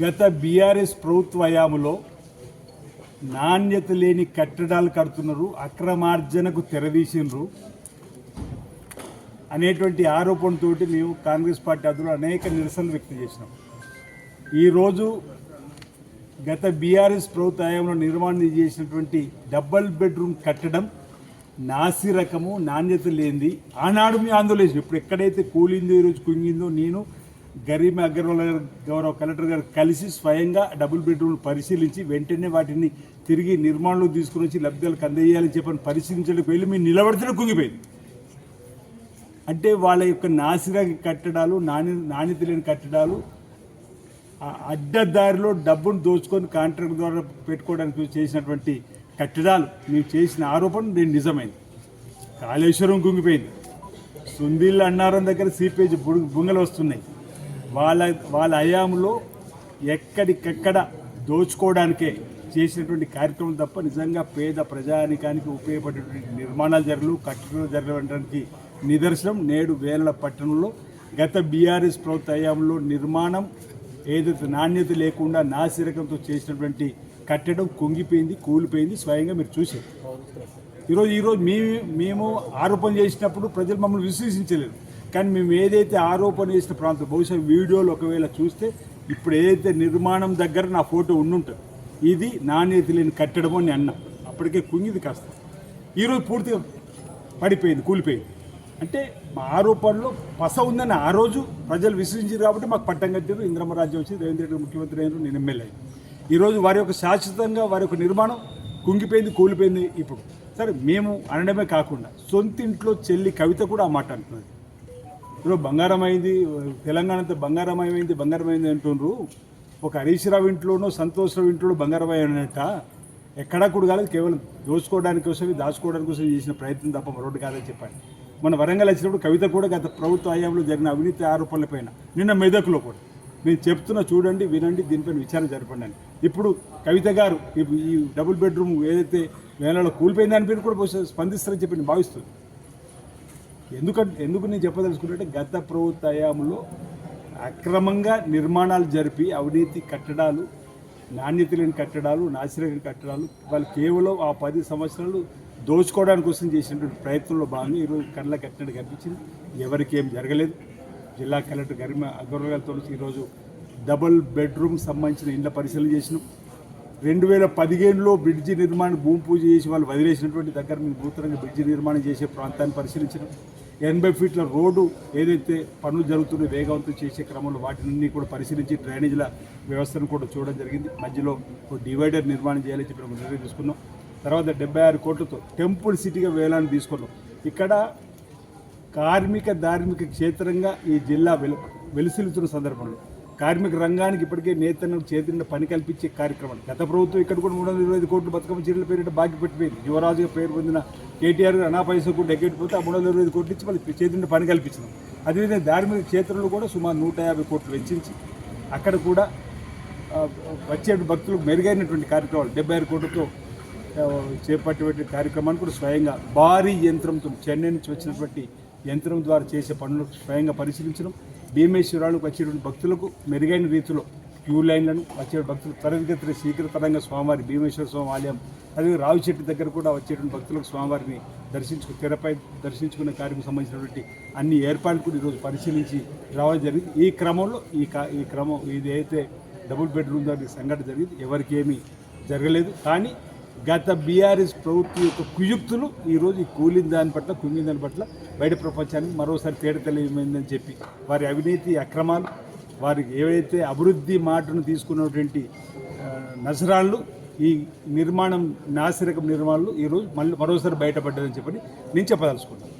గత బీఆర్ఎస్ ప్రభుత్వ హయాములో నాణ్యత లేని కట్టడాలు కడుతున్నారు అక్రమార్జనకు తెరదీసినరు అనేటువంటి ఆరోపణతోటి మేము కాంగ్రెస్ పార్టీ అదులు అనేక నిరసనలు వ్యక్తం చేసినాం. ఈరోజు గత బీఆర్ఎస్ ప్రభుత్వ హయాంలో నిర్మాణం చేసినటువంటి డబల్ బెడ్రూమ్ కట్టడం నాసి రకము నాణ్యత లేనిది. ఆనాడు మీ ఆందోళన ఇప్పుడు ఎక్కడైతే కూలిందో ఈరోజు కుంగిందో నేను గరీమ అగర్వాల్ గారు గౌరవ కలెక్టర్ గారు కలిసి స్వయంగా డబుల్ బెడ్రూమ్లు పరిశీలించి వెంటనే వాటిని తిరిగి నిర్మాణంలో తీసుకుని వచ్చి లబ్ధాలకు అందజేయాలని చెప్పని పరిశీలించడానికి వెళ్ళి మీరు నిలబడితేనే కుంగిపోయింది. అంటే వాళ్ళ యొక్క నాసిరా కట్టడాలు నాణ్య నాణ్యత లేని కట్టడాలు అడ్డదారిలో డబ్బును దోచుకొని కాంట్రాక్ట్ ద్వారా పెట్టుకోవడానికి చేసినటువంటి కట్టడాలు. మేము చేసిన ఆరోపణ నేను నిజమైంది. కాళేశ్వరం కుంగిపోయింది. సుందీళ్ళ అన్నారం దగ్గర సీపేజ్ బుంగలు వస్తున్నాయి. వాళ్ళ వాళ్ళ హయాంలో ఎక్కడికెక్కడ దోచుకోవడానికే చేసినటువంటి కార్యక్రమం తప్ప నిజంగా పేద ప్రజానికానికి ఉపయోగపడేటువంటి నిర్మాణాలు జరగలు కట్టడాలు జరగడానికి నిదర్శనం. నేడు వేలల పట్టణంలో గత బీఆర్ఎస్ ప్రభుత్వ హయాంలో నిర్మాణం ఏదైతే నాణ్యత లేకుండా నాసిరకంతో చేసినటువంటి కట్టడం కుంగిపోయింది కూలిపోయింది. స్వయంగా మీరు చూసారు ఈరోజు ఈరోజు మేము మేము ఆరోపణ చేసినప్పుడు ప్రజలు మమ్మల్ని విశ్వసించలేదు. కానీ మేము ఏదైతే ఆరోపణ చేసిన ప్రాంతం బహుశా వీడియోలు ఒకవేళ చూస్తే ఇప్పుడు ఏదైతే నిర్మాణం దగ్గర నా ఫోటో ఉండుంటుంది ఇది నాణ్యత లేని కట్టడం అని అన్నా. అప్పటికే కుంగిది కాస్త. ఈరోజు పూర్తిగా పడిపోయింది కూలిపోయింది. అంటే మా ఆరోపణలో పస ఉందని ఆ రోజు ప్రజలు విశ్వసించారు కాబట్టి మాకు పట్టం కట్టారు. ఇంద్రమ రాజ్యం వచ్చి రేవంత్ రెడ్డి ముఖ్యమంత్రి అయినారు నేను ఎమ్మెల్యే ఈరోజు వారి యొక్క శాశ్వతంగా వారి యొక్క నిర్మాణం కుంగిపోయింది కూలిపోయింది ఇప్పుడు. సరే మేము అనడమే కాకుండా సొంతింట్లో చెల్లి కవిత కూడా ఆ మాట అంటున్నది. ఈరోజు బంగారం అయింది తెలంగాణతో అంతా బంగారం అయింది బంగారం అయింది అంటుండ్రు. ఒక హరీష్ రావు ఇంట్లోనో సంతోష్ రావు ఇంట్లో బంగారం అయినట్ట ఎక్కడా కూడా కాలేదు కేవలం దోచుకోవడానికి కోసం దాచుకోవడానికి కోసం చేసిన ప్రయత్నం తప్ప మరొకటి కాదని చెప్పాను మన వరంగల్ వచ్చినప్పుడు కవిత కూడా గత ప్రభుత్వ హయాంలో జరిగిన అవినీతి ఆరోపణలపైన నిన్న మెదకులో కూడా. నేను చెప్తున్నా చూడండి వినండి దీనిపైన విచారణ జరపండి. అని ఇప్పుడు కవిత గారు ఈ డబుల్ బెడ్రూమ్ ఏదైతే వేలలో కూలిపోయిందని పేరు కూడా స్పందిస్తారని చెప్పి భావిస్తుంది ఎందుకంటే ఎందుకు నేను చెప్పదలుచుకుంటే గత ప్రభుత్వ హయాంలో అక్రమంగా నిర్మాణాలు జరిపి అవినీతి కట్టడాలు నాణ్యత లేని కట్టడాలు నాశనమైన కట్టడాలు వాళ్ళు కేవలం ఆ పది సంవత్సరాలు దోచుకోవడానికి కోసం చేసినటువంటి ప్రయత్నంలో భాగంగా ఈరోజు కళ్ళ కట్టినట్టు కనిపించింది. ఎవరికి ఏం జరగలేదు. జిల్లా కలెక్టర్ గరిమ అగర్వాల్ ఈరోజు డబుల్ బెడ్రూమ్ సంబంధించిన ఇండ్ల పరిశీలన చేసినాం. రెండు వేల పదిహేనులో బ్రిడ్జి నిర్మాణం భూమి పూజ చేసి వాళ్ళు వదిలేసినటువంటి దగ్గర మేము నూతనంగా బ్రిడ్జి నిర్మాణం చేసే ప్రాంతాన్ని పరిశీలించడం ఎనభై ఫీట్ల రోడ్డు ఏదైతే పనులు జరుగుతున్నాయో వేగవంతం చేసే క్రమంలో వాటిని కూడా పరిశీలించి డ్రైనేజీల వ్యవస్థను కూడా చూడడం జరిగింది. మధ్యలో ఒక డివైడర్ నిర్మాణం చేయాలని చెప్పి ఒక నిర్ణయం తీసుకున్నాం. తర్వాత డెబ్బై ఆరు కోట్లతో టెంపుల్ సిటీగా వేలాన్ని తీసుకున్నాం. ఇక్కడ కార్మిక ధార్మిక క్షేత్రంగా ఈ జిల్లా వెలు వెలుసిల్లుతున్న సందర్భంలో కార్మిక రంగానికి ఇప్పటికే నేతలకు చేతిన పని కల్పించే కార్యక్రమం. గత ప్రభుత్వం ఇక్కడ కూడా మూడు వందల ఇరవై ఐదు కోట్లు బతుకమ్మ చీరల పేరిట బాకీ పెట్టిపోయింది. యువరాజుగా పేరు పొందిన కేటీఆర్ గారు అనా ఆ మూడు వందల ఇరవై ఐదు కోట్లు ఇచ్చి మళ్ళీ చేతిన పని కల్పించినాం. అదేవిధంగా ధార్మిక క్షేత్రంలో కూడా సుమారు నూట యాభై కోట్లు వెచ్చించి అక్కడ కూడా వచ్చే భక్తులకు మెరుగైనటువంటి కార్యక్రమాలు డెబ్బై ఆరు కోట్లతో చేపట్టేటువంటి కార్యక్రమాన్ని కూడా స్వయంగా భారీ యంత్రంతో చెన్నై నుంచి వచ్చినటువంటి యంత్రం ద్వారా చేసే పనులు స్వయంగా పరిశీలించడం భీమేశ్వరాలకు వచ్చేటువంటి భక్తులకు మెరుగైన రీతిలో క్యూ లైన్లను వచ్చే భక్తులు తరగతి శీఘ్రతరంగా స్వామివారి భీమేశ్వర స్వామి ఆలయం అదే రావి చెట్టు దగ్గర కూడా వచ్చేటువంటి భక్తులకు స్వామివారిని దర్శించుకు తెరపై దర్శించుకునే కార్యక్రమం సంబంధించినటువంటి అన్ని ఏర్పాట్లు కూడా ఈరోజు పరిశీలించి రావడం జరిగింది. ఈ క్రమంలో ఈ ఈ క్రమం ఇది అయితే డబుల్ బెడ్రూమ్ దాని సంఘటన జరిగింది ఎవరికి ఏమీ జరగలేదు. కానీ గత బీఆర్ఎస్ ప్రభుత్వం యొక్క కుయుక్తులు ఈరోజు ఈ కూలిన దాని పట్ల కుంగిన దాని పట్ల బయట ప్రపంచానికి మరోసారి తేడా తెలియమైందని చెప్పి వారి అవినీతి అక్రమాలు వారికి ఏవైతే అభివృద్ధి మాటను తీసుకున్నటువంటి నజరాళ్ళు ఈ నిర్మాణం నాసిరకం నిర్మాణాలు ఈరోజు మళ్ళీ మరోసారి బయటపడ్డదని చెప్పని నేను చెప్పదలుచుకున్నాను.